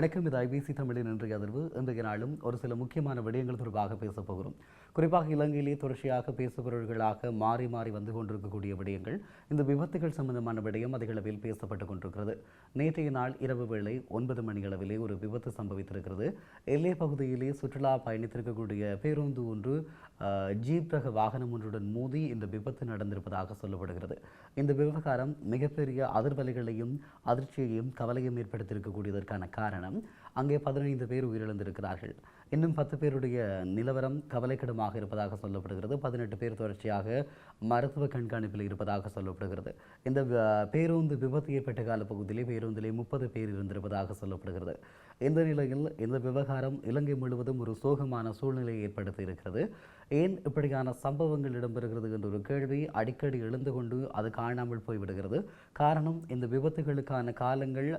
வணக்கம். இது ஐபிசி தமிழின் இன்றைய அதிர்வு. இன்றைய நாளும் ஒரு சில முக்கியமான விடயங்கள் தொடர்பாக பேசப் போகிறோம். குறிப்பாக இலங்கையிலே தொடர்ச்சியாக பேசுபொருள்களாக மாறி மாறி வந்து கொண்டிருக்கக்கூடிய விடயங்கள் இந்த விபத்துகள் சம்பந்தமான விடயம் அதிகளவில் பேசப்பட்டுக் கொண்டிருக்கிறது. நேற்றைய நாள் இரவு வேளை ஒன்பது மணி அளவிலே ஒரு விபத்து சம்பவித்திருக்கிறது. எல்லை பகுதியிலே சுற்றுலா பயணித்திருக்கக்கூடிய பேருந்து ஒன்று ஜீப் ரக வாகனம் ஒன்றுடன் மோதி இந்த விபத்து நடந்திருப்பதாக சொல்லப்படுகிறது. இந்த விவகாரம் மிகப்பெரிய அதிர்வலைகளையும் அதிர்ச்சியையும் கவலையும் ஏற்படுத்தியிருக்கக்கூடியதற்கான காரணம் அங்கே பதினைந்து பேர் உயிரிழந்திருக்கிறார்கள். இன்னும் பத்து பேருடைய நிலவரம் கவலைக்கிடமாக இருப்பதாக சொல்லப்படுகிறது. பதினெட்டு பேர் தொடர்ச்சியாக மருத்துவ கண்காணிப்பில் இருப்பதாக சொல்லப்படுகிறது. இந்த பேருந்து விபத்து ஏற்பட்ட காலப்பகுதியிலே பேருந்திலே முப்பது பேர் இருந்திருப்பதாக சொல்லப்படுகிறது. இந்த நிலையில் இந்த விவகாரம் இலங்கை முழுவதும் ஒரு சோகமான சூழ்நிலையை ஏற்படுத்தி இருக்கிறது. ஏன் இப்படியான சம்பவங்கள் இடம்பெறுகிறது என்ற ஒரு கேள்வி அடிக்கடி எழுந்து கொண்டு அது காணாமல் போய்விடுகிறது. காரணம் இந்த விபத்துகளுக்கான காலங்கள்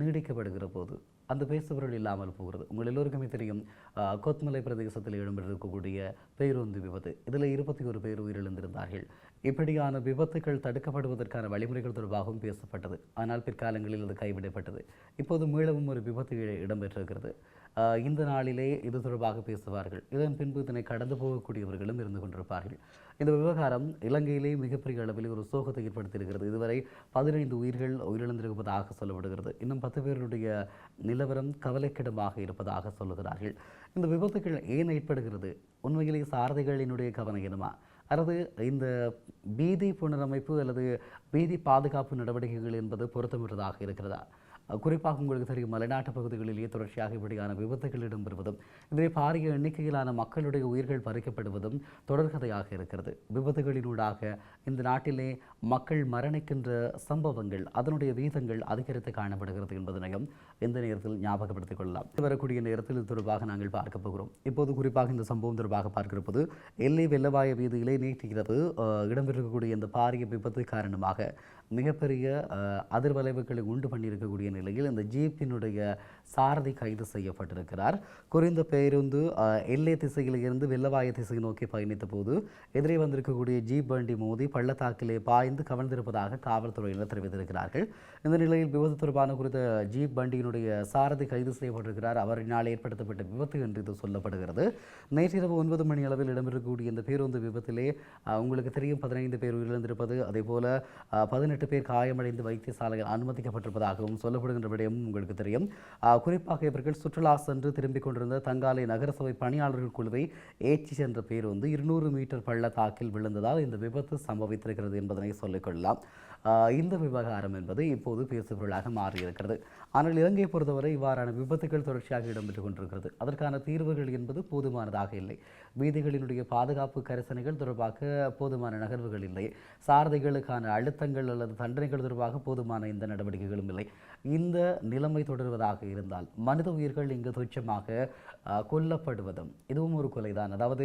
நீடிக்கப்படுகிற போது. அந்த பேசுபொருள் இல்லாமல் போகிறது. உங்கள் எல்லோருக்குமே தெரியும் அஹ், கொத்மலை பிரதேசத்தில் இடம்பெற்றிருக்கக்கூடிய பேருந்து விபத்து. இதில் இருபத்தி ஒரு பேர் உயிரிழந்திருந்தார்கள். இப்படியான விபத்துகள் தடுக்கப்படுவதற்கான வழிமுறைகள் தொடர்பாகவும் பேசப்பட்டது. ஆனால் பிற்காலங்களில் அது கைவிடப்பட்டது. இப்போது மீளவும் ஒரு விபத்து இடம்பெற்றிருக்கிறது. இந்த நாளிலே இது தொடர்பாக பேசுவார்கள். இதன் பின்பு இதனை கடந்து போகக்கூடியவர்களும் இருந்து கொண்டிருப்பார்கள். இந்த விவகாரம் இலங்கையிலே மிகப்பெரிய அளவில் ஒரு சோகத்தை ஏற்படுத்தியிருக்கிறது. இதுவரை பதினைந்து உயிர்கள் உயிரிழந்திருப்பதாக சொல்லப்படுகிறது. இன்னும் பத்து பேருடைய நிலவரம் கவலைக்கிடமாக இருப்பதாக சொல்லுகிறார்கள். இந்த விபத்துகள் ஏன் ஏற்படுகிறது? உண்மையிலே சாரதிகளினுடைய கவனம் என்னமா? அல்லது இந்த பீதி புனரமைப்பு அல்லது பீதி பாதுகாப்பு நடவடிக்கைகள் என்பது பொருத்தமிட்டதாக இருக்கிறதா? குறிப்பாக உங்களுக்கு தெரியும் மலைநாட்டு பகுதிகளிலேயே தொடர்ச்சியாக இப்படியான விபத்துகள் இடம்பெறுவதும் இதிலே பாரிய எண்ணிக்கையிலான மக்களுடைய உயிர்கள் பறிக்கப்படுவதும் தொடர்கதையாக இருக்கிறது. விபத்துகளினூடாக இந்த நாட்டிலே மக்கள் மரணிக்கின்ற சம்பவங்கள் அதனுடைய வீதங்கள் அதிகரித்து காணப்படுகிறது என்பதனையும் இந்த நேரத்தில் ஞாபகப்படுத்திக் கொள்ளலாம். வரக்கூடிய நேரத்தில் இது தொடர்பாக நாங்கள் பார்க்க போகிறோம். இப்போது குறிப்பாக இந்த சம்பவம் தொடர்பாக பார்க்கிறபோது எல்லை வெள்ளவாய வீதியிலே நீட்டுகிறது இடம்பெறக்கூடிய இந்த பாரிய விபத்து காரணமாக மிகப்பெரிய அஹ், அதிர்வலைவுகளை உண்டு பண்ணியிருக்கக்கூடிய நிலையில் இந்த ஜீப்பினுடைய சாரதி கைது செய்யப்பட்டிருக்கிறார். குறைந்த பேருந்து எல்லை திசையில் இருந்து வெள்ளவாய திசை நோக்கி பயணித்த போது எதிரே வந்திருக்கக்கூடிய ஜீப் வண்டி மோதி பள்ளத்தாக்கிலே பாய்ந்து கவர்ந்திருப்பதாக காவல்துறையினர் தெரிவித்திருக்கிறார்கள். இந்த நிலையில் விபத்து தொடர்பான குறித்த ஜீப் வண்டியினுடைய சாரதி கைது செய்யப்பட்டிருக்கிறார். அவரினால் ஏற்படுத்தப்பட்ட விபத்து என்று இது சொல்லப்படுகிறது. நேற்றிரவு ஒன்பது மணி அளவில் இடம்பெறக்கூடிய இந்த பேருந்து விபத்திலே உங்களுக்கு தெரியும் பதினைந்து பேர் உயிரிழந்திருப்பது அதே போல எட்டு பேர் காயமடைந்து வைத்தியசாலையில் அனுமதிக்கப்பட்டிருப்பதாகவும் சொல்லப்படுகின்ற விடயமும் உங்களுக்கு தெரியும். குறிப்பாக இவர்கள் சுற்றுலா சென்று திரும்பிக் கொண்டிருந்த தங்காலை நகரசபை பணியாளர்கள் குழுவை ஏற்றி சென்ற பேருந்து இருநூறு மீட்டர் பள்ளத்தாக்கில் விழுந்ததால் இந்த விபத்து சம்பவித்திருக்கிறது என்பதனை சொல்லிக்கொள்ளலாம் இந்த விவகாரம் என்பது இப்போது பேசுபொருளாக மாறியிருக்கிறது. ஆனால் இலங்கையை பொறுத்தவரை இவ்வாறான விபத்துகள் தொடர்ச்சியாக இடம்பெற்றுக் கொண்டிருக்கிறது. அதற்கான தீர்வுகள் என்பது போதுமானதாக இல்லை. வீதிகளினுடைய பாதுகாப்பு கரிசனைகள் தொடர்பாக போதுமான நகர்வுகள் இல்லை. சாரதிகளுக்கான அழுத்தங்கள் அல்லது தண்டனைகள் தொடர்பாக போதுமான எந்த நடவடிக்கைகளும் இல்லை. இந்த நிலைமை தொடர்வதாக இருந்தால் மனித உயிர்கள் இங்கு துச்சமாக கொல்லப்படுவதும் இதுவும் ஒரு கொலைதான். அதாவது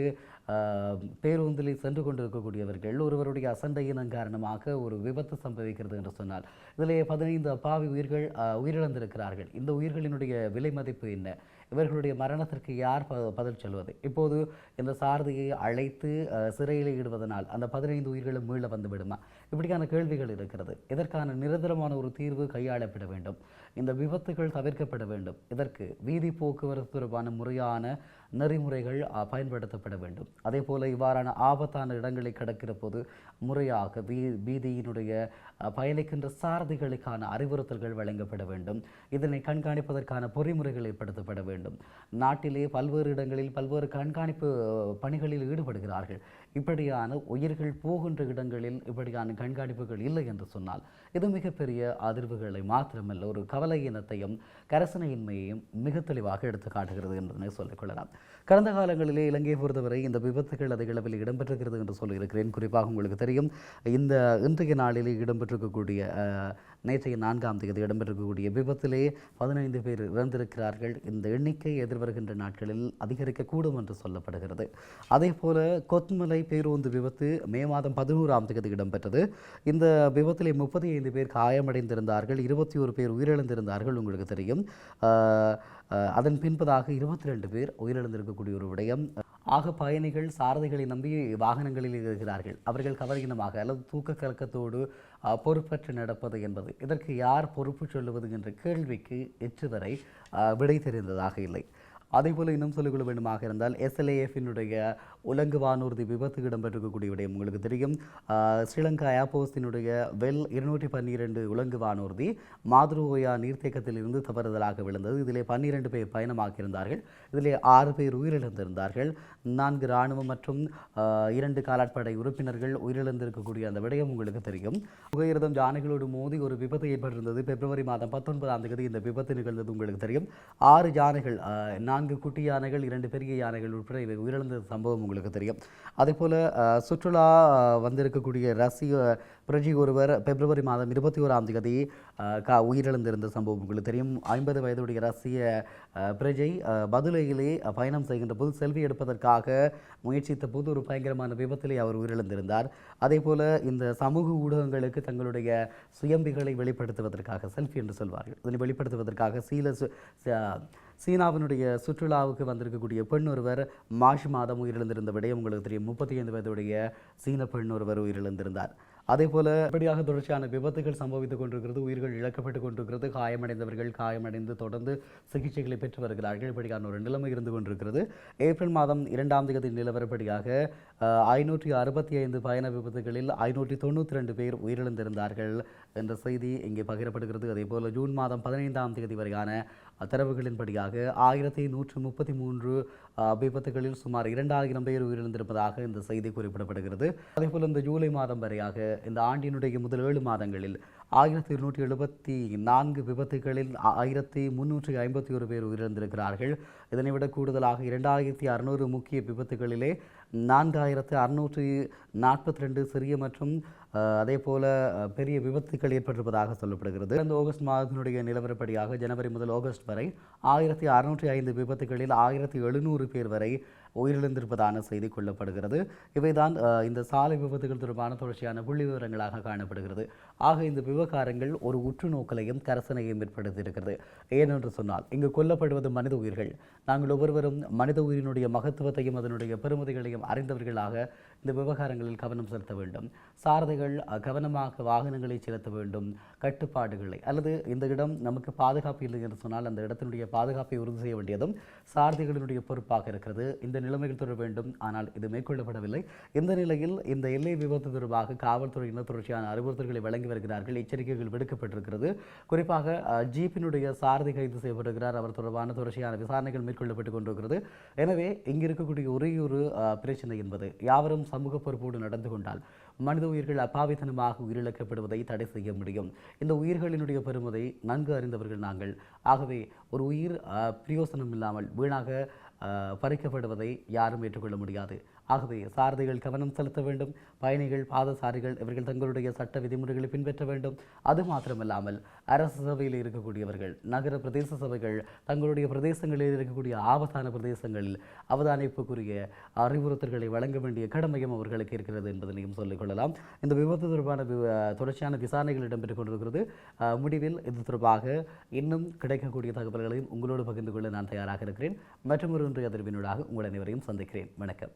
பேருந்தில் சென்று கொண்டிருக்கக்கூடியவர்கள் ஒருவருடைய அசண்டையினம் காரணமாக ஒரு விபத்து சம்பவிக்கிறது என்று சொன்னால் இதிலே பதினைந்து அப்பாவி உயிர்கள் உயிரிழந்திருக்கிறார்கள். இந்த உயிர்களினுடைய விலை மதிப்பு என்ன? இவர்களுடைய மரணத்திற்கு யார் ப- பதில் சொல்வது? இப்போது இந்த சாரதியை அழைத்து சிறையில் இடுவதனால் அந்த பதினைந்து உயிர்களும் மீள வந்து விடுமா? இப்படியான கேள்விகள் இருக்கிறது. இதற்கான நிரந்தரமான ஒரு தீர்வு கையாளப்பட வேண்டும். இந்த விபத்துகள் தவிர்க்கப்பட வேண்டும். இதற்கு வீதி போக்குவரத்து தொடர்பான முறையான நெறிமுறைகள் பயன்படுத்தப்பட வேண்டும். அதே போல இவ்வாறான ஆபத்தான இடங்களை கடக்கிற போது முறையாக வீ வீதியினுடைய பயணிக்கின்ற சாரதிகளுக்கான அறிவுறுத்தல்கள் வழங்கப்பட வேண்டும். இதனை கண்காணிப்பதற்கான பொறிமுறைகள் ஏற்படுத்தப்பட வேண்டும். நாட்டிலே பல்வேறு இடங்களில் பல்வேறு கண்காணிப்பு பணிகளில் ஈடுபடுகிறார்கள். இப்படியான உயிர்கள் போகின்ற இடங்களில் இப்படியான கண்காணிப்புகள் இல்லை என்று சொன்னால் இது மிகப்பெரிய அதிர்வுகளை மாத்திரமல்ல ஒரு கவலை இனத்தையும் கரசனையின்மையையும் மிக தெளிவாக எடுத்து காட்டுகிறது என்பதனை சொல்லிக்கொள்ளலாம் கடந்த காலங்களிலே இலங்கையை பொறுத்தவரை இந்த விபத்துகள் அதிக அளவில் இடம்பெற்றிருக்கிறது என்று சொல்லியிருக்கிறேன். குறிப்பாக உங்களுக்கு தெரியும் இந்த இன்றைய நாளிலே இடம்பெற்றிருக்கக்கூடிய நேற்றைய நான்காம் தேதி இடம்பெற்றிருக்கக்கூடிய விபத்திலே பதினைந்து பேர் இறந்திருக்கிறார்கள். இந்த எண்ணிக்கை எதிர்வருகின்ற நாட்களில் அதிகரிக்கக்கூடும் என்று சொல்லப்படுகிறது. அதே போல கொத்மலை பேருந்து விபத்து மே மாதம் பதினோராம் தேதி இடம்பெற்றது. இந்த விபத்திலே முப்பத்தி ஐந்து பேர் காயமடைந்திருந்தார்கள் இருபத்தி ஒரு பேர் உயிரிழந்திருந்தார்கள் உங்களுக்கு தெரியும். ஆஹ், அதன் பின்பதாக இருபத்தி ரெண்டு பேர் உயிரிழந்திருக்கக்கூடிய ஒரு விடயம். ஆக பயணிகள் சாரதிகளை நம்பி வாகனங்களில் இருக்கிறார்கள் அவர்கள் கவர்கினமாக அல்லது தூக்க கலக்கத்தோடு ஆஹ், பொறுப்பற்று நடப்பது என்பது. இதற்கு யார் பொறுப்பு சொல்லுவது என்ற கேள்விக்கு இன்று வரை ஆஹ், விடை தெரிந்ததாக இல்லை. அதேபோல் இன்னும் சொல்லிக்கொள்ள வேண்டுமாக இருந்தால் எஸ்எல்ஏஎஃபினுடைய உலங்கு வானூர்தி விபத்து இடம்பெற்றிருக்கக்கூடிய விடயம் உங்களுக்கு தெரியும். ஸ்ரீலங்கா ஏர்போர்ஸினுடைய வெல் இருநூற்றி பன்னிரண்டு உலங்கு வானூர்தி மாதுருவோயா நீர்த்தேக்கத்தில் இருந்து தவறுதலாக விழுந்தது. இதிலே பன்னிரண்டு பேர் பயணமாக்கியிருந்தார்கள். இதிலே ஆறு பேர் உயிரிழந்திருந்தார்கள். நான்கு இராணுவம் மற்றும் இரண்டு காலாட்படை உறுப்பினர்கள் உயிரிழந்திருக்கக்கூடிய அந்த விடயம் உங்களுக்கு தெரியும். புகையிரதம் யானைகளோடு மோதி ஒரு விபத்து ஏற்பட்டிருந்தது. பிப்ரவரி மாதம் பத்தொன்பதாம் தேதி இந்த விபத்து நிகழ்ந்தது உங்களுக்கு தெரியும். ஆறு யானைகள் நான்கு குட்டி யானைகள் இரண்டு பெரிய யானைகள் உட்பட இவை உயிரிழந்த சம்பவம் உங்களுக்கு தெரியும். அதே போல் சுற்றுலா வந்திருக்கக்கூடிய ரசிக பிரஜி ஒருவர் பிப்ரவரி மாதம் இருபத்தி ஓராம் தேதி கா உயிரிழந்திருந்த சம்பவம் உங்களுக்கு தெரியும். ஐம்பது வயதுடைய ரஷ்ய பிரஜை பதுலையிலே பயணம் செய்கின்ற போது செல்வி எடுப்பதற்காக முயற்சித்த போது ஒரு பயங்கரமான விபத்திலே அவர் உயிரிழந்திருந்தார். அதே போல் இந்த சமூக ஊடகங்களுக்கு தங்களுடைய சுயம்பிகளை வெளிப்படுத்துவதற்காக செல்ஃபி என்று சொல்வார்கள். இதனை வெளிப்படுத்துவதற்காக சீல சீனாவினுடைய சுற்றுலாவுக்கு வந்திருக்கக்கூடிய பெண் ஒருவர் மார்ச் மாதம் உயிரிழந்திருந்த விடயம் உங்களுக்கு தெரியும். முப்பத்தி ஐந்து வயதுடைய சீன பெண் ஒருவர் உயிரிழந்திருந்தார். அதே போல இப்படியாக தொடர்ச்சியான விபத்துகள் சம்பவித்துக் கொண்டிருக்கிறது உயிர்கள் இழக்கப்பட்டு கொண்டிருக்கிறது காயமடைந்தவர்கள் காயமடைந்து தொடர்ந்து சிகிச்சைகளை பெற்று வருகிறார்கள். இப்படியான ஒரு நிலைமை இருந்து கொண்டிருக்கிறது. ஏப்ரல் மாதம் இரண்டாம் தேதி நிலவரப்படியாக ஐநூற்றி அறுபத்தி ஐந்து பயண விபத்துகளில் ஐநூற்றி தொண்ணூற்றி ரெண்டு பேர் உயிரிழந்திருந்தார்கள் என்ற செய்தி இங்கே பகிரப்படுகிறது. அதே போல ஜூன் மாதம் பதினைந்தாம் தேதி வரையான தரவுகளின்படியாக ஆயிரத்தி நூற்று முப்பத்தி மூன்று விபத்துகளில் சுமார் இரண்டாயிரம் பேர் உயிரிழந்திருப்பதாக இந்த செய்தி குறிப்பிடப்படுகிறது. அதேபோல் இந்த ஜூலை மாதம் வரையாக இந்த ஆண்டினுடைய முதல் ஏழு மாதங்களில் ஆயிரத்தி இருநூற்றி எழுபத்தி நான்கு விபத்துகளில் ஆயிரத்தி முன்னூற்றி ஐம்பத்தி ஒரு பேர் உயிரிழந்திருக்கிறார்கள். இதனை விட கூடுதலாக இரண்டாயிரத்தி அறுநூறு முக்கிய விபத்துகளிலே நான்காயிரத்து அறுநூற்றி நாற்பத்தி ரெண்டு சிறிய மற்றும் அதே போல பெரிய விபத்துகள் ஏற்பட்டிருப்பதாக சொல்லப்படுகிறது. இந்த ஆகஸ்ட் மாதத்தினுடைய நிலவரப்படியாக ஜனவரி முதல் ஆகஸ்ட் வரை ஆயிரத்தி அறுநூற்றி ஐந்து விபத்துகளில் ஆயிரத்தி எழுநூறு பேர் வரை உயிரிழந்திருப்பதான செய்தி கொள்ளப்படுகிறது. இவைதான் இந்த சாலை விபத்துகள் தொடர்பான தொடர்ச்சியான புள்ளி விவரங்களாக காணப்படுகிறது. ஆக இந்த விவகாரங்கள் ஒரு உற்று நோக்கலையும் கரசனையும் ஏற்படுத்தியிருக்கிறது. ஏனென்று சொன்னால் இங்கு கொல்லப்படுவது மனித உயிர்கள். நாங்கள் ஒவ்வொருவரும் மனித உயிரினுடைய மகத்துவத்தையும் அதனுடைய பெருமதிகளையும் அறிந்தவர்களாக இந்த விவகாரங்களில் கவனம் செலுத்த வேண்டும். சாரதிகள் கவனமாக வாகனங்களை செலுத்த வேண்டும். கட்டுப்பாடுகளை அல்லது இந்த இடம் நமக்கு பாதுகாப்பு இல்லை என்று சொன்னால் அந்த இடத்தினுடைய பாதுகாப்பை உறுதி செய்ய வேண்டியதும் சாரதிகளினுடைய பொறுப்பாக இருக்கிறது. இந்த நிலைமைகள் தொடர வேண்டும். ஆனால் இது மேற்கொள்ளப்படவில்லை. இந்த நிலையில் இந்த எல்லை விபத்து தொடர்பாக காவல்துறையினர் தொடர்ச்சியான அறிவுறுத்தல்களை வழங்கி வருகிறார்கள். எச்சரிக்கைகள் விடுக்கப்பட்டிருக்கிறது. குறிப்பாக ஜீப்பினுடைய சாரதி கைது செய்யப்படுகிறார். அவர் தொடர்பான தொடர்ச்சியான விசாரணைகள் மேற்கொள்ளப்பட்டு கொண்டிருக்கிறது. எனவே இங்கிருக்கக்கூடிய ஒரே ஒரு பிரச்சனை என்பது யாவரும் சமூக பொறுப்போடு நடந்து கொண்டால் மனித உயிர்கள் அப்பாவித்தனமாக உயிரிழக்கப்படுவதை தடை செய்ய முடியும். இந்த உயிர்களினுடைய பெருமதை நன்கு அறிந்தவர்கள் நாங்கள். ஆகவே ஒரு உயிர் அஹ், பிரயோசனம் இல்லாமல் வீணாக அஹ், பறிக்கப்படுவதை யாரும் ஏற்றுக்கொள்ள முடியாது. ஆகவே சாரதிகள் கவனம் செலுத்த வேண்டும். பயணிகள் பாதசாரிகள் இவர்கள் தங்களுடைய சட்ட விதிமுறைகளை பின்பற்ற வேண்டும். அது மாத்திரமல்லாமல் அரசு சபையில் இருக்கக்கூடியவர்கள் நகர பிரதேச சபைகள் தங்களுடைய பிரதேசங்களில் இருக்கக்கூடிய ஆபத்தான பிரதேசங்களில் அவதானிப்புக்குரிய அறிவுறுத்தல்களை வழங்க வேண்டிய கடமையும் அவர்களுக்கு இருக்கிறது என்பதனையும் சொல்லிக்கொள்ளலாம் இந்த விபத்து தொடர்பான வி- தொடர்ச்சியான விசாரணைகள் இடம்பெற்றுக் கொண்டிருக்கிறது. முடிவில் இது தொடர்பாக இன்னும் கிடைக்கக்கூடிய தகவல்களையும் உங்களோடு பகிர்ந்து கொள்ள நான் தயாராக இருக்கிறேன். மற்றும் ஒரு இன்றைய அதிர்வினூடாக உங்கள் அனைவரையும் சந்திக்கிறேன். வணக்கம்.